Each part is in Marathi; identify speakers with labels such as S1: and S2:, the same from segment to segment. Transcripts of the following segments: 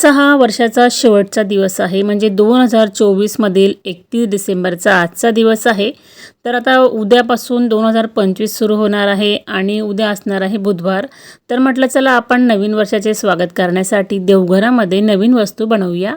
S1: आजचा हा वर्षाचा शेवटचा दिवस आहे. म्हणजे दोन हजार चोवीसमधील एकतीस डिसेंबरचा आजचा दिवस आहे. तर आता उद्यापासून दोन हजार पंचवीस सुरू होणार आहे आणि उद्या असणार आहे बुधवार. तर म्हटलं चला आपण नवीन वर्षाचे स्वागत करण्यासाठी देवघरामध्ये नवीन वस्तू बनवूया.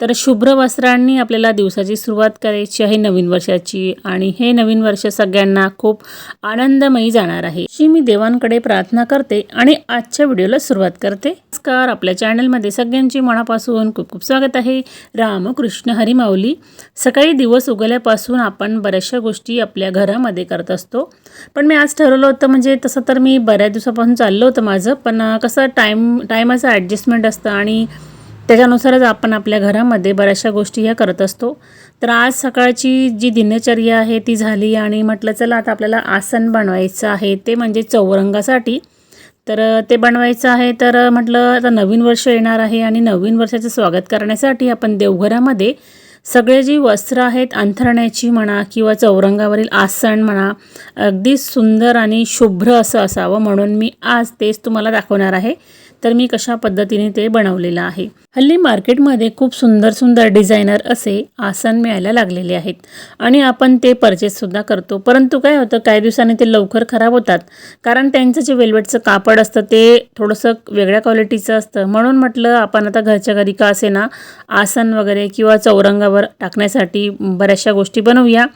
S1: तर शुभ्र वस्त्रांनी आपल्याला दिवसाची सुरुवात करायची आहे नवीन वर्षाची आणि हे नवीन वर्ष सगळ्यांना खूप आनंदमयी जाणार आहे. अशी मी देवांकडे प्रार्थना करते आणि आजच्या व्हिडिओला सुरुवात करते. नमस्कार आपल्या चॅनलमध्ये सगळ्यांची मनापासून खूप खूप स्वागत आहे. रामकृष्ण हरी माऊली सकाळी दिवस उगवल्यापासून आपण बऱ्याचशा गोष्टी आपल्या घरामध्ये करत असतो. पण मी आज ठरवलं होतं म्हणजे तसं तर मी बऱ्याच दिवसापासून चाललं होतं माझं पण कसं टाईम टायमाचं ॲडजस्टमेंट असतं आणि त्याच्यानुसारच आपण आपल्या घरामध्ये बऱ्याचशा गोष्टी ह्या करत असतो. तर आज सकाळची जी दिनचर्या आहे ती झाली आणि म्हटलं चला आता आपल्याला आसन बनवायचं आहे ते म्हणजे चौरंगासाठी. तर ते बनवायचं आहे तर म्हटलं आता नवीन वर्ष येणार आहे आणि नवीन वर्षाचं स्वागत करण्यासाठी आपण देवघरामध्ये सगळे जी वस्त्र आहेत अंथरण्याची म्हणा किंवा चौरंगावरील आसन म्हणा अगदी सुंदर आणि शुभ्र असं असावं म्हणून मी आज तेच तुम्हाला दाखवणार आहे. तर मी कशा पद्धतीने ते बनवलेलं आहे. हल्ली मार्केटमध्ये खूप सुंदर सुंदर डिझायनर असे आसन मिळायला लागलेले आहेत. आणि आपण ते परचेससुद्धा करतो. परंतु काय होतं काही दिवसांनी ते लवकर खराब होतात. कारण त्यांचं जे वेल्वेटचं कापड असतं ते थोडंसं वेगळ्या क्वालिटीचं असतं. म्हणून म्हटलं आपण आता घरच्या घरी का असे ना आसन वगैरे किंवा चौरंगावर टाकण्यासाठी बऱ्याचशा गोष्टी बनवूया.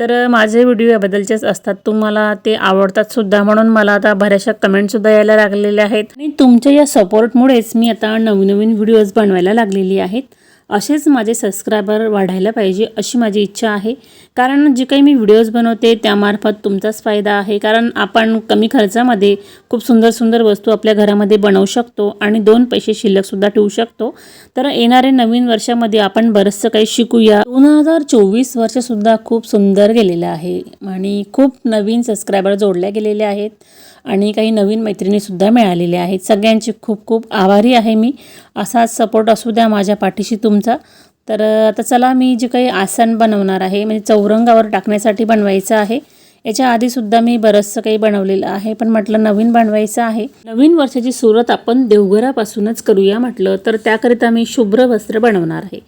S1: तर माझे व्हिडिओ याबद्दलचेच असतात. तुम्हाला ते आवडतात सुद्धा. म्हणून मला आता बऱ्याचशा कमेंटसुद्धा यायला लागलेल्या आहेत. आणि तुमच्या या सपोर्टमुळेच मी आता नवीन नवीन व्हिडिओज बनवायला लागलेली आहेत. असेच माझे सबस्क्रायबर वाढायला पाहिजे अशी माझी इच्छा आहे. कारण जे काही मी व्हिडिओज बनवते त्यामार्फत तुमचाच फायदा आहे. कारण आपण कमी खर्चामध्ये खूप सुंदर सुंदर वस्तू आपल्या घरामध्ये बनवू शकतो आणि दोन पैसे शिल्लकसुद्धा ठेवू शकतो. तर येणाऱ्या नवीन वर्षामध्ये आपण बरंचसं काही शिकूया. दोन हजार चोवीस वर्षसुद्धा खूप सुंदर गेलेलं आहे. आणि खूप नवीन सबस्क्रायबर जोडल्या गेलेले आहेत. आणि काही नवीन मैत्रिणीसुद्धा मिळालेल्या आहेत. सगळ्यांची खूप खूप आभारी आहे मी. असाच सपोर्ट असू द्या माझ्या पाठीशी तुमचा. तर आता चला मी जे काही आसन बनवणार आहे म्हणजे चौरंगावर टाकण्यासाठी बनवायचं आहे. याच्या आधीसुद्धा मी बरंचसं काही बनवलेलं आहे पण म्हटलं नवीन बनवायचं आहे. नवीन वर्षाची सुरुवात आपण देवघरापासूनच करूया म्हटलं तर त्याकरिता मी शुभ्र वस्त्र बनवणार आहे.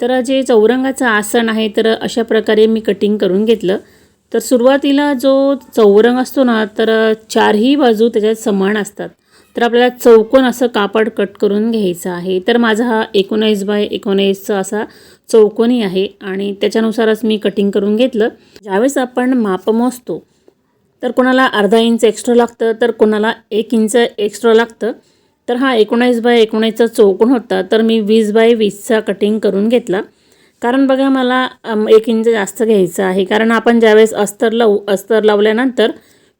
S1: तर जे चौरंगाचं आसन आहे तर अशा प्रकारे मी कटिंग करून घेतलं. तर सुरुवातीला जो चौरंग असतो ना तर चारही बाजू त्याच्यात समान असतात. तर आपल्याला चौकोन असं कापड कट करून घ्यायचं आहे. तर माझा हा एकोणावीस बाय एकोणावीसचा असा चौकोनी आहे आणि त्याच्यानुसारच मी कटिंग करून घेतलं. ज्यावेळेस आपण माप मोजतो तर कोणाला अर्धा इंच एक्स्ट्रा लागतं तर कोणाला एक इंच एक्स्ट्रा लागतं. तर हा एकोणावीस बाय एकोणीसचा चौकोन होता तर मी वीस बाय वीसचा कटिंग करून घेतला. कारण बघा मला एक इंच जास्त घ्यायचं आहे. कारण आपण ज्यावेळेस अस्तर लावू अस्तर लावल्यानंतर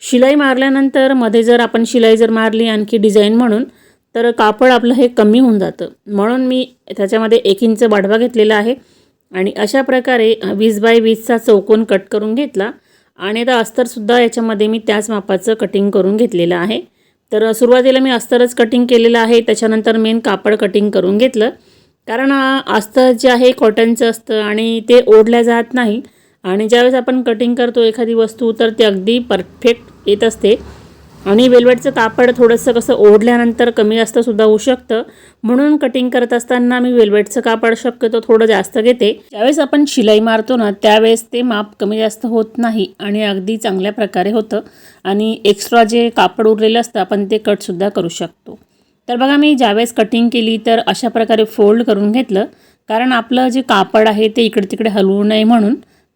S1: शिलाई मारल्यानंतरमध्ये जर आपण शिलाई जर मारली आणखी डिझाईन म्हणून तर कापड आपलं हे कमी होऊन जातं. म्हणून मी त्याच्यामध्ये एक इंच वाढवा घेतलेला आहे. आणि अशा प्रकारे वीस बाय वीसचा चौकोन कट करून घेतला. आणि आता अस्तरसुद्धा याच्यामध्ये मी त्याच मापाचं कटिंग करून घेतलेलं आहे. तर सुरुवातीला मी अस्तरच कटिंग केलेलं आहे. त्याच्यानंतर मेन कापड कटिंग करून घेतलं. कारण असतं अस्तर जे आहे कॉटनचं असतं आणि ते ओढल्या जात नाही. आणि ज्यावेळेस आपण कटिंग करतो एखादी वस्तू तर ते अगदी परफेक्ट येत असते. आणि वेलवेटचं कापड थोडंसं कसं ओढल्यानंतर कमी जास्तसुद्धा होऊ शकतं. म्हणून कटिंग करत असताना मी वेलवेटचं कापड शक्यतो थोडं जास्त घेते. ज्यावेळेस आपण शिलाई मारतो ना त्यावेळेस ते माप कमी जास्त होत नाही आणि अगदी चांगल्या प्रकारे होतं. आणि एक्स्ट्रा जे कापड उरलेलं असतं आपण ते कटसुद्धा करू शकतो. तर बघा मी ज्यावेळेस कटिंग केली तर अशा प्रकारे फोल्ड करून घेतलं. कारण आपलं जे कापड आहे ते इकडे तिकडे हलवू नये म्हणून.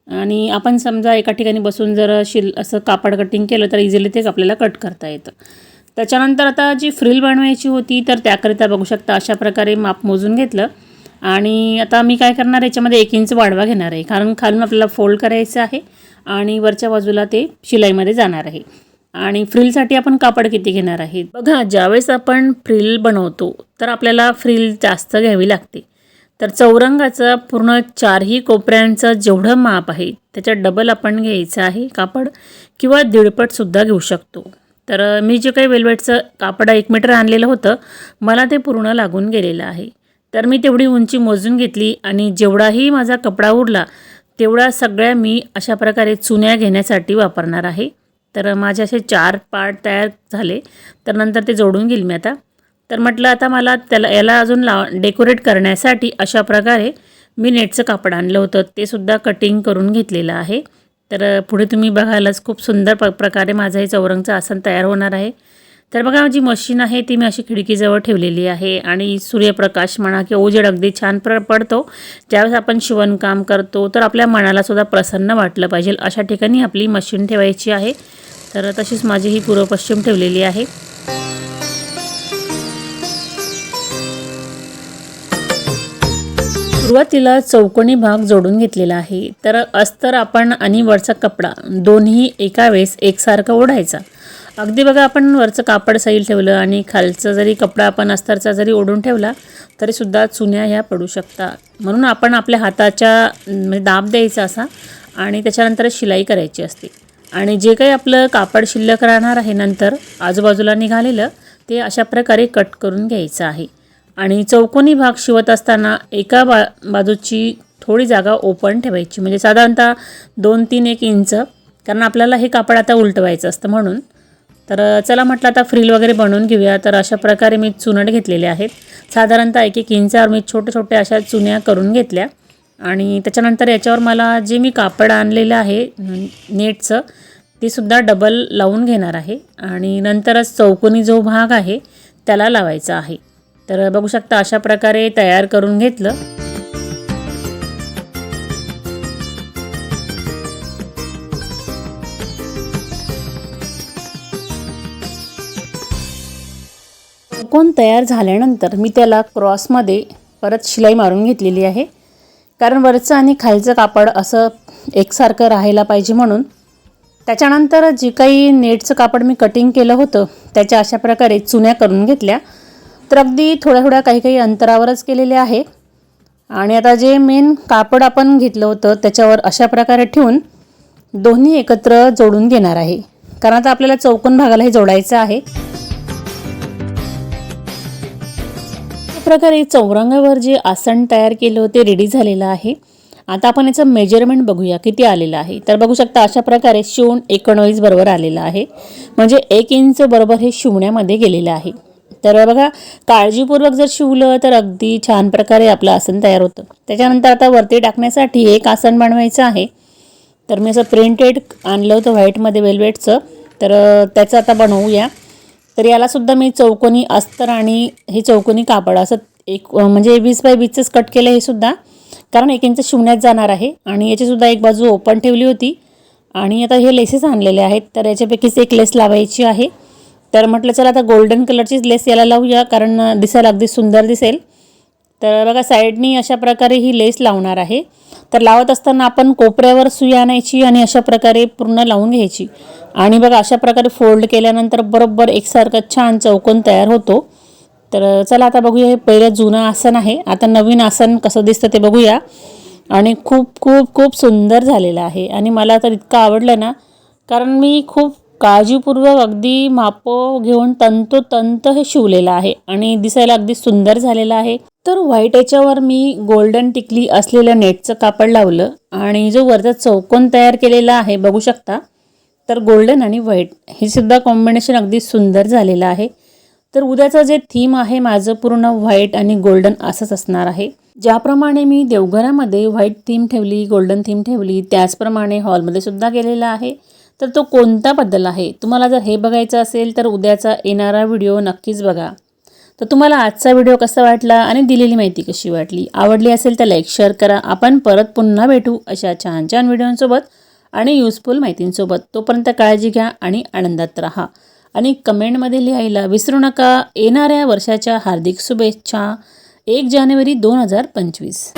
S1: आणि आपण समजा एका ठिकाणी बसून जर शिल असं कापड कटिंग केलं तर इझिली ते आपल्याला कट करता येतं. त्याच्यानंतर आता जी फ्रिल बनवायची होती तर त्याकरिता बघू शकता अशा प्रकारे माप मोजून घेतलं. आणि आता मी काय करणार याच्यामध्ये एक इंच वाढवा घेणार आहे. कारण खालून आपल्याला फोल्ड करायचं आहे आणि वरच्या बाजूला ते शिलाईमध्ये जाणार आहे. आणि फ्रिलसाठी आपण कापड किती घेणार आहे बघा ज्यावेळेस आपण फ्रिल बनवतो तर आपल्याला फ्रिल जास्त घ्यावी लागते. तर चौरंगाचं पूर्ण चारही कोपऱ्यांचं जेवढं माप आहे त्याच्यात डबल आपण घ्यायचं आहे कापड किंवा दीडपटसुद्धा घेऊ शकतो. तर मी जे काही वेलवेटचं कापड एक मीटर आणलेलं होतं मला ते पूर्ण लागून गेलेलं आहे. तर मी तेवढी उंची मोजून घेतली आणि जेवढाही माझा कपडा उरला तेवढा सगळ्या मी अशा प्रकारे चुन्या घेण्यासाठी वापरणार आहे. तर माझे असे चार पार्ट तयार झाले. तर नंतर ते जोडून घेईल मी आता. तर म्हटलं आता मला त्याला याला अजून ला डेकोरेट करण्यासाठी अशा प्रकारे मी नेटचं कापड आणलं होतं. ते सुद्धा कटिंग करून घेतलेलं आहे. तर पुढे तुम्ही बघायलाच खूप सुंदर प प्रकारे माझं हे चौरंगचं आसन तयार होणार आहे. तर बघा जी मशीन आहे ती मी अशी खिडकीजवळ ठेवलेली आहे आणि सूर्यप्रकाश म्हणा किंवा ओजेड अगदी छान प्र पडतो. ज्यावेळेस आपण शिवणकाम करतो तर आपल्या मनालासुद्धा प्रसन्न वाटलं पाहिजे. अशा ठिकाणी आपली मशीन ठेवायची आहे. तर तशीच माझी ही पूर्व पश्चिम ठेवलेली आहे. सुरुवातीला चौकोनी भाग जोडून घेतलेला आहे. तर अस्तर आपण आणि वरचा कपडा दोन्ही एका वेळेस एकसारखं ओढायचा. अगदी बघा आपण वरचं कापड सैल ठेवलं आणि खालचं जरी कपडा आपण अस्तरचा जरी ओढून ठेवला तरीसुद्धा चुन्या ह्या पडू शकतात. म्हणून आपण आपल्या हाताच्या म्हणजे दाब द्यायचा असा आणि त्याच्यानंतर शिलाई करायची असते. आणि जे काही आपलं कापड शिल्लक राहणार आहे नंतर आजूबाजूला निघालेलं ते अशा प्रकारे कट करून घ्यायचं आहे. आणि चौकोनी भाग शिवत असताना एका बा बाजूची थोडी जागा ओपन ठेवायची. म्हणजे साधारणतः दोन तीन एक इंच कारण आपल्याला हे कापड आता उलटवायचं असतं म्हणून. तर चला म्हटलं आता फ्रील वगैरे बनवून घेऊया. तर अशा प्रकारे मी चुनट घेतलेले आहेत. साधारणतः एक एक इंचावर मी छोटे छोटे अशा चुन्या करून घेतल्या. आणि त्याच्यानंतर याच्यावर मला जे मी कापड आणलेलं आहे नेटचं ते सुद्धा डबल लावून घेणार आहे. आणि नंतरच चौकोनी जो भाग आहे त्याला लावायचा आहे. तर बघू शकता अशा प्रकारे तयार करून घेतलं. चौकोन तयार झाल्यानंतर मी त्याला क्रॉसमध्ये परत शिलाई मारून घेतलेली आहे. कारण वरचं आणि खालचं कापड असं एकसारखं राहायला पाहिजे म्हणून. त्याच्यानंतर जे काही नेटचं कापड मी कटिंग केलं होतं त्याच्या अशा प्रकारे चुन्या करून घेतल्या. तर अगदी थोड्या थोड्या काही काही अंतरावरच केलेले आहे. आणि आता जे मेन कापड आपण घेतलं होतं त्याच्यावर अशा प्रकारे ठेवून दोन्ही एकत्र जोडून घेणार आहे. कारण आता आपल्याला चौकोन भागाला हे जोडायचं आहे. प्रकारे चौरंगावर जे आसन तयार केलं ते रेडी झालेलं आहे. आता आपण याचं मेजरमेंट बघूया किती आलेलं आहे. तर बघू शकता अशा प्रकारे शिवून एकोणवीस बरोबर आलेलं आहे. म्हणजे एक इंच बरोबर हे शिवण्यामध्ये गेलेलं आहे. तर बघा काळजीपूर्वक जर शिवलं तर अगदी छान प्रकारे आपलं आसन तयार होतं. त्याच्यानंतर आता वरती टाकण्यासाठी एक आसन बनवायचं आहे. तर मी असं प्रिंटेड आणलं होतं व्हाईटमध्ये वेल्वेटचं तर त्याचं आता बनवूया. तर यालासुद्धा मी चौकोनी अस्तर आणि हे चौकोनी कापड असं एक म्हणजे वीस बाय वीसचंच कट केलं हे सुद्धा. कारण एक इंच शिवण्यात जाणार आहे आणि याचीसुद्धा एक बाजू ओपन ठेवली होती. आणि आता हे लेसेस आणलेले आहेत तर याच्यापैकीच एक लेस लावायची आहे. तर म्हटलं चला आता गोल्डन कलरचीच लेस याला लावूया कारण दिसायला अगदी सुंदर दिसेल. तर बघा साईडनी अशा प्रकारे ही लेस लावणार आहे. तर लावत असताना आपण कोपऱ्यावर सुई आणायची आणि अशा प्रकारे पूर्ण लावून घ्यायची. आणि बघा अशा प्रकारे फोल्ड केल्यानंतर बरोबर एकसारखं छान चौकोन तयार होतो. तर चला आता बघूया हे पहिलं जुनं आसन आहे. आता नवीन आसन कसं दिसतं ते बघूया. आणि खूप खूप खूप सुंदर झालेलं आहे. आणि मला तर इतकं आवडलं ना कारण मी खूप काळजीपूर्वक अगदी मापं घेऊन तंतोतंत हे शिवलेलं आहे. आणि दिसायला अगदी सुंदर झालेलं आहे. तर व्हाईट याच्यावर मी गोल्डन टिकली असलेलं नेटचं कापड लावलं आणि जो वरचा चौकोन तयार केलेला आहे बघू शकता. तर गोल्डन आणि व्हाईट हे सुद्धा कॉम्बिनेशन अगदी सुंदर झालेलं आहे. तर उद्याचं जे थीम आहे माझं पूर्ण व्हाईट आणि गोल्डन असंच असणार आहे. ज्याप्रमाणे मी देवघरामध्ये व्हाईट थीम ठेवली गोल्डन थीम ठेवली त्याचप्रमाणे हॉलमध्ये सुद्धा गेलेला आहे. तर तो कोणता बद्दल आहे? तुम्हाला जर हे बघायचं असेल तर उद्याचा येणारा व्हिडिओ नक्कीच बघा. तर तुम्हाला आजचा व्हिडिओ कसा वाटला आणि दिलेली माहिती कशी वाटली? आवडली असेल तर लाईक शेअर करा. आपण परत पुन्हा भेटू अशा छान छान व्हिडिओंसोबत आणि युजफुल माहितींसोबत. तोपर्यंत काळजी घ्या आणि आनंदात राहा. आणि कमेंटमध्ये लिहायला विसरू नका. येणाऱ्या वर्षाच्या हार्दिक शुभेच्छा. एक जानेवारी दोन हजार पंचवीस.